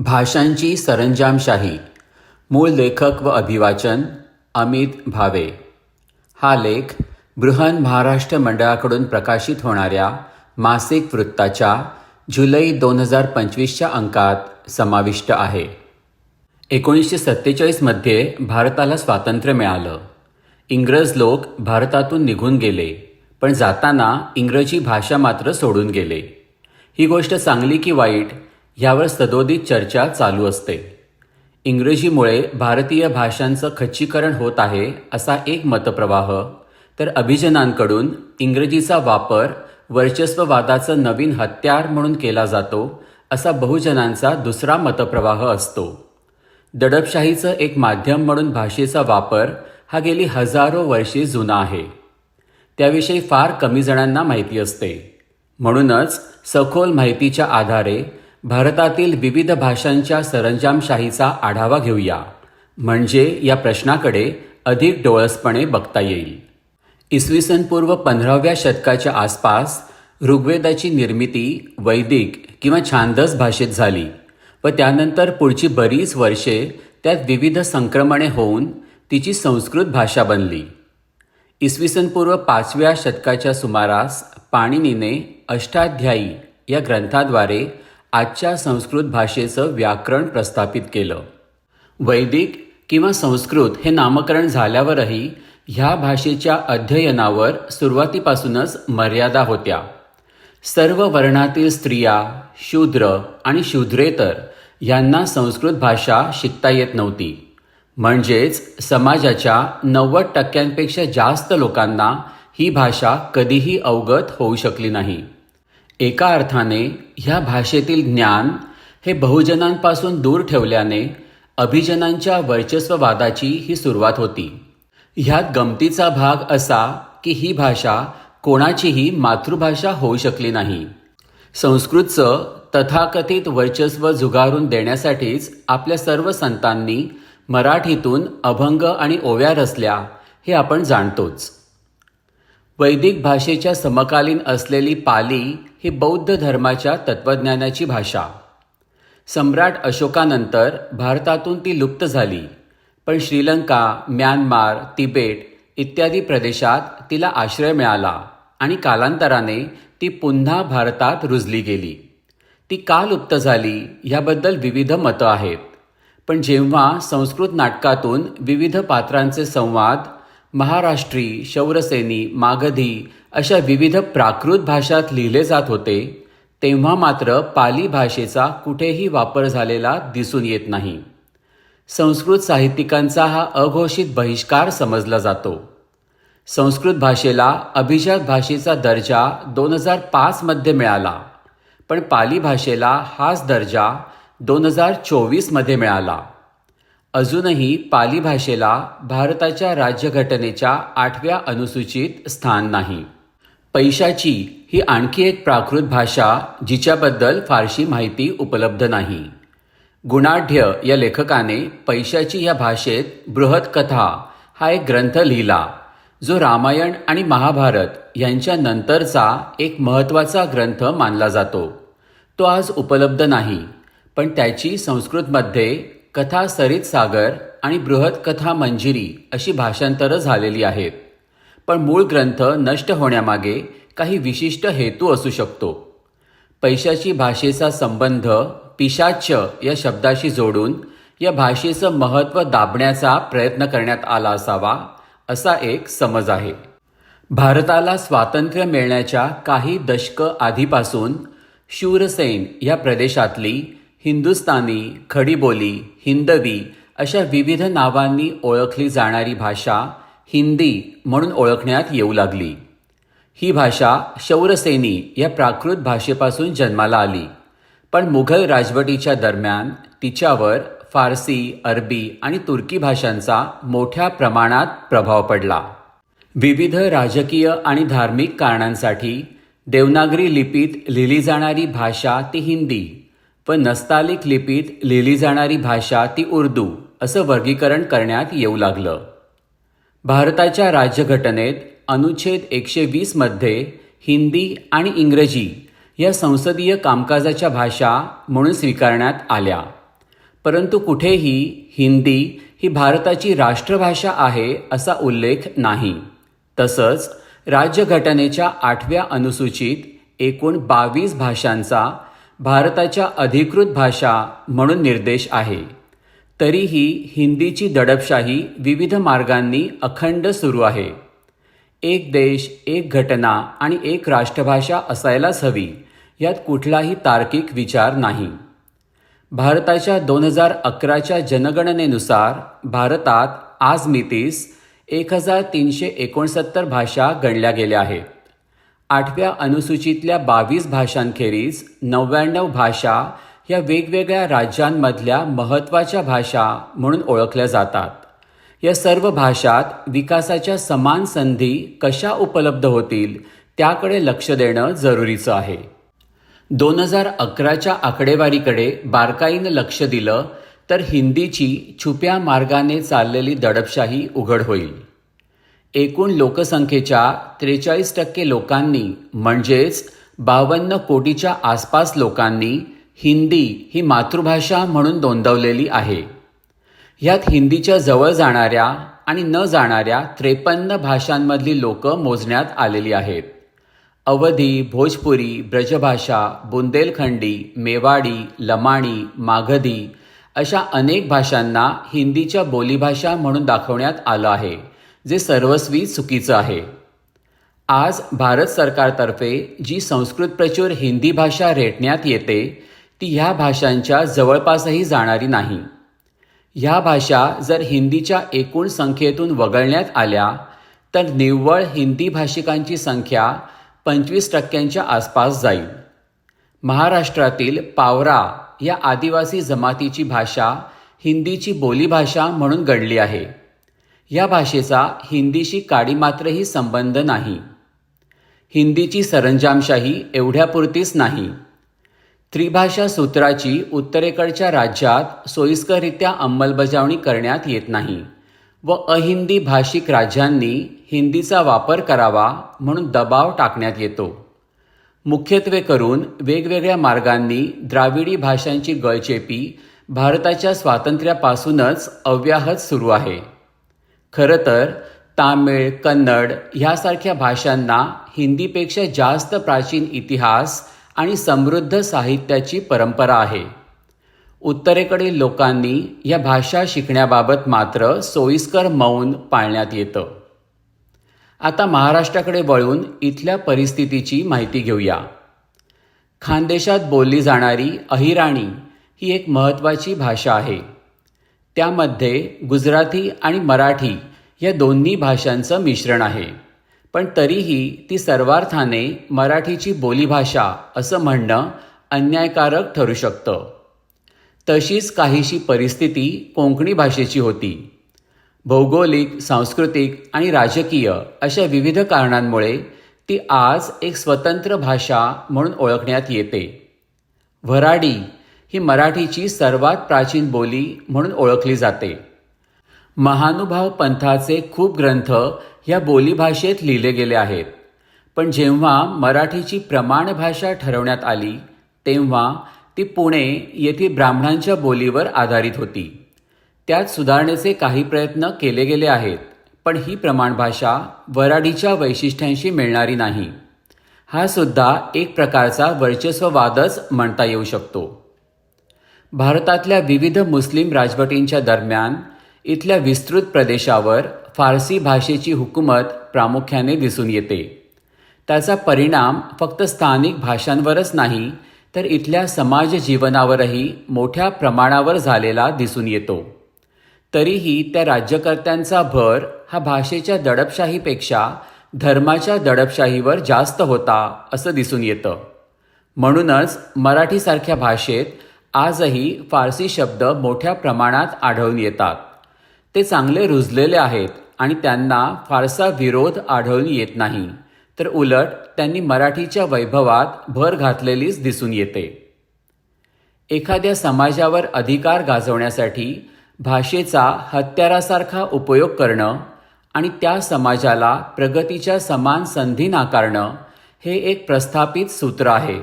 भाषांची सरंजामशाही. मूळ लेखक व अभिवाचन अमित भावे. हा लेख बृहन महाराष्ट्र मंडळाकडून प्रकाशित होणाऱ्या मासिक वृत्ताच्या जुलै दोन हजार पंचवीसच्या अंकात समाविष्ट आहे. एकोणीसशे सत्तेचाळीसमध्ये भारताला स्वातंत्र्य मिळालं. इंग्रज लोक भारतातून निघून गेले पण जाताना इंग्रजी भाषा मात्र सोडून गेले. ही गोष्ट चांगली की वाईट ह्यावर सदोदित चर्चा चालू असते. इंग्रजीमुळे भारतीय भाषांचं खच्चीकरण होत आहे असा एक मतप्रवाह. तर अभिजनांकडून इंग्रजीचा वापर वर्चस्ववादाचं नवीन हत्यार म्हणून केला जातो असा बहुजनांचा दुसरा मतप्रवाह असतो. दडपशाहीचं एक माध्यम म्हणून भाषेचा वापर हा गेली हजारो वर्षे जुना आहे. त्याविषयी फार कमी जणांना माहिती असते. म्हणूनच सखोल माहितीच्या आधारे भारतातील विविध भाषांच्या सरंजामशाहीचा आढावा घेऊया. म्हणजे या प्रश्नाकडे अधिक डोळसपणे बघता येईल. इसवी सन पूर्व पंधराव्या शतकाच्या आसपास ऋग्वेदाची निर्मिती वैदिक किंवा छांदस भाषेत झाली व त्यानंतर पुढची बरीच वर्षे त्यात विविध संक्रमणे होऊन तिची संस्कृत भाषा बनली. इसवी सन पूर्व पाचव्या शतकाच्या सुमारास पाणिनीने अष्टाध्यायी या ग्रंथाद्वारे आजच्या संस्कृत भाषेचं व्याकरण प्रस्थापित केलं. वैदिक किंवा संस्कृत हे नामकरण झाल्यावरही ह्या भाषेच्या अध्ययनावर सुरुवातीपासूनच मर्यादा होत्या. सर्व वर्णातील स्त्रिया शूद्र आणि शूद्रेतर यांना संस्कृत भाषा शिकता येत नव्हती. म्हणजेच समाजाच्या नव्वद टक्क्यांपेक्षा जास्त लोकांना ही भाषा कधीही अवगत होऊ शकली नाही. एका अर्थाने ह्या भाषेतील ज्ञान हे बहुजनांपासून दूर ठेवल्याने अभिजनांच्या वर्चस्ववादाची ही सुरुवात होती. ह्यात गमतीचा भाग असा की ही भाषा कोणाचीही मातृभाषा होऊ शकली नाही. संस्कृतचं तथाकथित वर्चस्व झुगारून देण्यासाठीच आपल्या सर्व संतांनी मराठीतून अभंग आणि ओव्या रचल्या हे आपण जाणतोच. वैदिक भाषेच्या समकालीन असलेली पाली ही बौद्ध धर्माच्या तत्त्वज्ञानाची भाषा. सम्राट अशोकानंतर भारतातून ती लुप्त झाली पण श्रीलंका म्यानमार तिबेट इत्यादी प्रदेशात तिला आश्रय मिळाला आणि कालांतराने ती पुन्हा भारतात रुजली गेली. ती का लुप्त झाली ह्याबद्दल विविध मतं आहेत पण जेव्हा संस्कृत नाटकातून विविध पात्रांचे संवाद महाराष्ट्री शौरसेनी मागधी अशा विविध प्राकृत भाषात लिहिले जात होते तेव्हा मात्र पाली भाषेचा कुठेही वापर झालेला दिसून येत नाही. संस्कृत साहित्यिकांचा हा अघोषित बहिष्कार समजला जातो. संस्कृत भाषेला अभिजात भाषेचा दर्जा दोन हजार पाचमध्ये मिळाला पण पाली भाषेला हाच दर्जा दोन हजार चोवीसमध्ये मिळाला. अजूनही पाली भाषेला भारताच्या राज्यघटनेच्या आठव्या अनुसूचित स्थान नाही. पैशाची ही आणखी एक प्राकृत भाषा जिच्याबद्दल फारशी माहिती उपलब्ध नाही. गुणाढ्य या लेखकाने पैशाची या भाषेत बृहत कथा हा एक ग्रंथ लिहिला जो रामायण आणि महाभारत यांच्या नंतरचा एक महत्त्वाचा ग्रंथ मानला जातो. तो आज उपलब्ध नाही पण त्याची संस्कृतमध्ये कथा सरित सागर आणि बृहत कथा मंजिरी अशी भाषांतरं झालेली आहेत. पण मूळ ग्रंथ नष्ट होण्यामागे काही विशिष्ट हेतू असू शकतो. पैशाची भाषेचा संबंध पिशाच्य या शब्दाशी जोडून या भाषेचं महत्त्व दाबण्याचा प्रयत्न करण्यात आला असावा असा एक समज आहे. भारताला स्वातंत्र्य मिळण्याच्या काही दशक आधीपासून शूरसेन या प्रदेशातली हिंदुस्तानी खडीबोली हिंदवी अशा विविध नावांनी ओळखली जाणारी भाषा हिंदी म्हणून ओळखण्यात येऊ लागली. ही भाषा शौरसेनी या प्राकृत भाषेपासून जन्माला आली. पण मुघल राजवटीच्या दरम्यान तिच्यावर फारसी अरबी आणि तुर्की भाषांचा मोठ्या प्रमाणात प्रभाव पडला. विविध राजकीय आणि धार्मिक कारणांसाठी देवनागरी लिपीत लिहिली जाणारी भाषा ती हिंदी व नस्तालिक लिपीत लिहिली जाणारी भाषा ती उर्दू असं वर्गीकरण करण्यात येऊ लागलं. भारताच्या राज्यघटनेत अनुच्छेद एकशे वीसमध्ये हिंदी आणि इंग्रजी या संसदीय कामकाजाच्या भाषा म्हणून स्वीकारण्यात आल्या. परंतु कुठेही हिंदी ही भारताची राष्ट्रभाषा आहे असा उल्लेख नाही. तसंच राज्यघटनेच्या आठव्या अनुसूचित एकूण बावीस भाषांचा भारताच्या अधिकृत भाषा म्हणून निर्देश आहे. तरीही हिंदीची दडपशाही विविध मार्गांनी अखंड सुरू आहे. एक देश एक घटना आणि एक राष्ट्रभाषा असायलाच हवी यात कुठलाही तार्किक विचार नाही. भारताच्या दोन हजार अकराच्या जनगणनेनुसार भारतात आज मितीस एक हजार तीनशे एकोणसत्तर भाषा गणल्या गेल्या आहेत. आठव्या अनुसूचीतल्या बावीस भाषांखेरीज नव्याण्णव भाषा या वेगवेगळ्या राज्यांमधल्या महत्त्वाच्या भाषा म्हणून ओळखल्या जातात. या सर्व भाषात विकासाच्या समान संधी कशा उपलब्ध होतील त्याकडे लक्ष देणं जरुरीचं आहे. दोन हजार अकराच्या आकडेवारीकडे बारकाईनं लक्ष दिलं तर हिंदीची छुप्या मार्गाने चाललेली दडपशाही उघड होईल. एकूण लोकसंख्येच्या त्रेचाळीस टक्के लोकांनी म्हणजेच बावन्न कोटीच्या आसपास लोकांनी हिंदी ही मातृभाषा म्हणून नोंदवलेली आहे. ह्यात हिंदीच्या जवळ जाणाऱ्या आणि न जाणाऱ्या त्रेपन्न भाषांमधली लोकं मोजण्यात आलेली आहेत. अवधी भोजपुरी ब्रजभाषा बुंदेलखंडी मेवाडी लमाणी मागधी अशा अनेक भाषांना हिंदीच्या बोलीभाषा म्हणून दाखवण्यात आलं आहे जे सर्वस्वी चुकीचं आहे. आज भारत सरकारतर्फे जी संस्कृत प्रचूर हिंदी भाषा रेटण्यात येते ती ह्या भाषांच्या जवळपासही जाणारी नाही. ह्या भाषा जर हिंदीच्या एकूण संख्येतून वगळण्यात आल्या तर निव्वळ हिंदी भाषिकांची संख्या पंचवीस टक्क्यांच्या आसपास जाईल. महाराष्ट्रातील पावरा या आदिवासी जमातीची भाषा हिंदीची बोलीभाषा म्हणून गणली आहे. या भाषेचा हिंदीशी काडीमात्रही संबंध नाही. हिंदीची सरंजामशाही एवढ्यापुरतीच नाही. त्रिभाषा सूत्राची उत्तरेकडच्या राज्यात सोयीस्कररित्या अंमलबजावणी करण्यात येत नाही व अहिंदी भाषिक राज्यांनी हिंदीचा वापर करावा म्हणून दबाव टाकण्यात येतो. मुख्यत्वे करून वेगवेगळ्या मार्गांनी द्राविडी भाषांची गळचेपी भारताच्या स्वातंत्र्यापासूनच अव्याहत सुरू आहे. खरं तर तामिळ कन्नड ह्यासारख्या भाषांना हिंदीपेक्षा जास्त प्राचीन इतिहास आणि समृद्ध साहित्याची परंपरा आहे. उत्तरेकडील लोकांनी या भाषा शिकण्याबाबत मात्र सोयीस्कर मौन पाळण्यात येतं. आता महाराष्ट्राकडे वळून इथल्या परिस्थितीची माहिती घेऊया. खानदेशात बोलली जाणारी अहिराणी ही एक महत्त्वाची भाषा आहे. त्यामध्ये गुजराती आणि मराठी या दोन्ही भाषांचं मिश्रण आहे. पण तरीही ती सर्वार्थाने मराठीची बोलीभाषा असं म्हणणं अन्यायकारक ठरू शकतं. तशीच काहीशी परिस्थिती कोंकणी भाषेची होती. भौगोलिक सांस्कृतिक आणि राजकीय अशा विविध कारणांमुळे ती आज एक स्वतंत्र भाषा म्हणून ओळखण्यात येते. वराडी ही मराठीची सर्वात प्राचीन बोली म्हणून ओळखली जाते. महानुभाव पंथाचे खूप ग्रंथ ह्या बोलीभाषेत लिहिले गेले आहेत. पण जेव्हा मराठीची प्रमाण भाषा ठरवण्यात आली तेव्हा ती पुणे येथील ब्राह्मणांच्या बोलीवर आधारित होती. त्यात सुधारणेचे काही प्रयत्न केले गेले आहेत पण ही प्रमाण भाषा वराडीच्या वैशिष्ट्यांशी मिळणारी नाही. हा सुद्धा एक प्रकारचा वर्चस्ववादच म्हणता येऊ शकतो. भारतातल्या विविध मुस्लिम राजवटींच्या दरम्यान इथल्या विस्तृत प्रदेशावर फारसी भाषेची हुकूमत प्रामुख्याने दिसून येते. त्याचा परिणाम फक्त स्थानिक भाषांवरच नाही तर इथल्या समाज जीवनावरही मोठ्या प्रमाणावर झालेला दिसून येतो. तरीही त्या राज्यकर्त्यांचा भर हा भाषेच्या दडपशाहीपेक्षा धर्माच्या दडपशाहीवर जास्त होता असं दिसून येतं. म्हणूनच मराठीसारख्या भाषेत आजही फारसी शब्द मोठ्या प्रमाणात आढळून येतात. ते चांगले रुजलेले आहेत आणि त्यांना फारसा विरोध आढळून येत नाही. तर उलट त्यांनी मराठीच्या वैभवात भर घातलेलीच दिसून येते. एखाद्या समाजावर अधिकार गाजवण्यासाठी भाषेचा हत्यारासारखा उपयोग करणं आणि त्या समाजाला प्रगतीच्या समान संधी नाकारणं हे एक प्रस्थापित सूत्र आहे.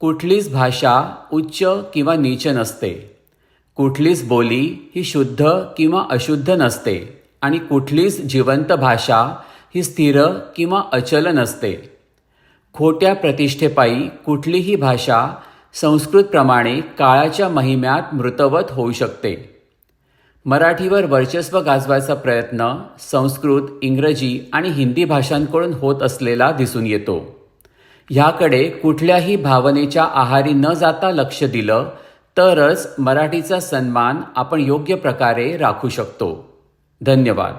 कुठलीच भाषा उच्च किंवा नीच नसते. कुठलीच बोली ही शुद्ध किंवा अशुद्ध नसते आणि कुठलीच जिवंत भाषा ही स्थिर किंवा अचल नसते. खोट्या प्रतिष्ठेपायी कुठलीही भाषा संस्कृतप्रमाणे काळाच्या महिम्यात मृतवत होऊ शकते. मराठीवर वर्चस्व गाजवायचा प्रयत्न संस्कृत इंग्रजी आणि हिंदी भाषांकडून होत असलेला दिसून येतो. ह्याकडे कुठल्याही भावनेच्या आहारी न जाता लक्ष दिलं तरच मराठीचा सन्मान आपण योग्य प्रकारे राखू शकतो. धन्यवाद.